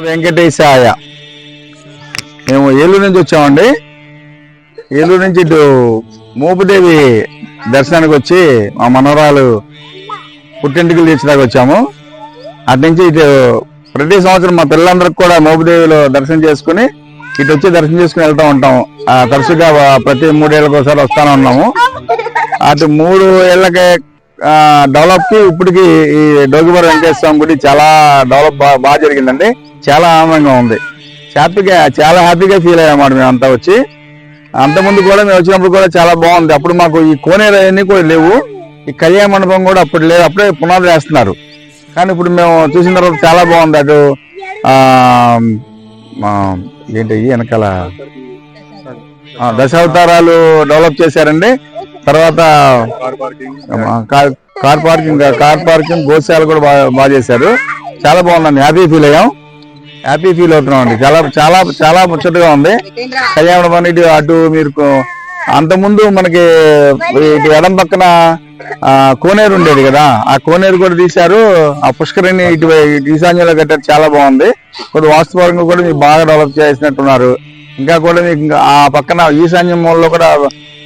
వెంకటేశాయ. మేము ఏలూరు నుంచి వచ్చామండి. ఏలూరు నుంచి ఇటు మోపుదేవి దర్శనానికి వచ్చి మా మనవరాలు పుట్టింటికి తీర్చడానికి వచ్చాము. అటు నుంచి ఇటు ప్రతి సంవత్సరం మా పిల్లలందరికి కూడా మోపుదేవిలో దర్శనం చేసుకుని ఇటు వచ్చి దర్శనం చేసుకుని వెళ్తూ ఉంటాం. ఆ, తరచుగా ప్రతి మూడేళ్ళకి ఒకసారి వస్తానే ఉన్నాము. అటు మూడు ఏళ్ళకి డెవలప్కి ఇప్పటికి ఈ డోగిబర్ వెంకటేశ్వర స్వామి గుడి చాలా డెవలప్ బాగా జరిగిందండి. చాలా ఆనందంగా ఉంది. హ్యాపీగా చాలా హ్యాపీగా ఫీల్ అయ్యామాట మేము అంతా వచ్చి అంతకుముందు కూడా మేము వచ్చినప్పుడు కూడా చాలా బాగుంది. అప్పుడు మాకు ఈ కోనేరు అవన్నీ కూడా లేవు. ఈ కళ్యాణ మండపం కూడా అప్పుడు లేదు. అప్పుడే పునాది వేస్తున్నారు. కానీ ఇప్పుడు మేము చూసిన తర్వాత చాలా బాగుంది. అటు ఏంటి వెనకాల? దశావతారాలు డెవలప్ చేశారండి. తర్వాత car car parking car parking గోశాల కూడా బాగా బాగా చేశారు. చాలా బాగుందండి. హ్యాపీ ఫీల్ అయ్యాం. హ్యాపీ ఫీల్ అవుతున్నాం అండి. చాలా చాలా చాలా ముచ్చటగా ఉంది. కళ్యాణ ఇటు అటు మీరు అంతకుముందు మనకి ఇటు ఎడం పక్కన ఆ, కోనేరు ఉండేది కదా. ఆ కోనేరు కూడా తీశారు. ఆ పుష్కరిని ఇటు ఈశాన్యంలో కట్టారు. చాలా బాగుంది. కొద్ది వాస్తుపరంగా కూడా మీకు బాగా డెవలప్ చేసినట్టున్నారు. ఇంకా కూడా మీకు ఇంకా ఆ పక్కన ఈశాన్యం మూలలో కూడా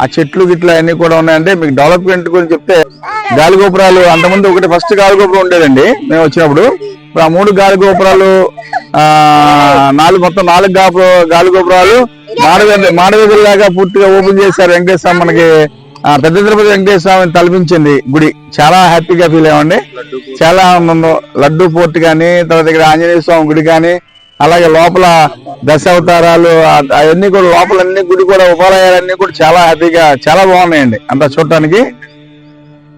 ఆ చెట్లు గిట్ల అన్ని కూడా ఉన్నాయంటే మీకు డెవలప్మెంట్ గురించి చెప్తే గాలి గోపురాలు అంతకుముందు ఒకటి ఫస్ట్ గాలి గోపురం ఉండేదండి. మేము వచ్చినప్పుడు. ఇప్పుడు ఆ మూడు గాలి గోపురాలు ఆ నాలుగు మొత్తం నాలుగు గాపు గాలి గోపురాలు మాడవేదల దాకా పూర్తిగా ఓపెన్ చేశారు వెంకటేశ్వర స్వామి మనకి పెద్ద తిరుపతి వెంకటేశ్వర స్వామిని తలపించింది గుడి. చాలా హ్యాపీగా ఫీల్ అయ్యామండి. చాలా ఆనందం లడ్డు పోర్ట్ కానీ తర్వాత ఇక్కడ ఆంజనేయ స్వామి గుడి కానీ అలాగే లోపల దశావతారాలు ఆ- అవన్నీ కూడా లోపల అన్ని గుడి కూడా ఉపాలయాలన్నీ కూడా చాలా హ్యాపీగా చాలా బాగున్నాయండి అంతా చూడటానికి.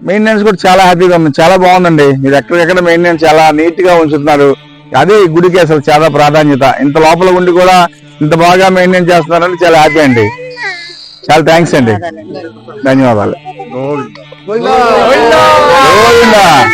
మెయింటెనెన్స్ కూడా చాలా హ్యాపీగా ఉంది చాలా బాగుందండి. మీరు ఎక్కడికెక్కడ మెయింటెనెన్స్ చాలా నీట్గా ఉంచుతున్నారు. అదే ఈ గుడికి అసలు చాలా ప్రాధాన్యత. ఇంత లోపల ఉండి కూడా ఇంత బాగా మెయింటైన్ చేస్తున్నారని చాలా హ్యాపీ అండి. చాలా థ్యాంక్స్ అండి. ధన్యవాదాలు. గోవిందా.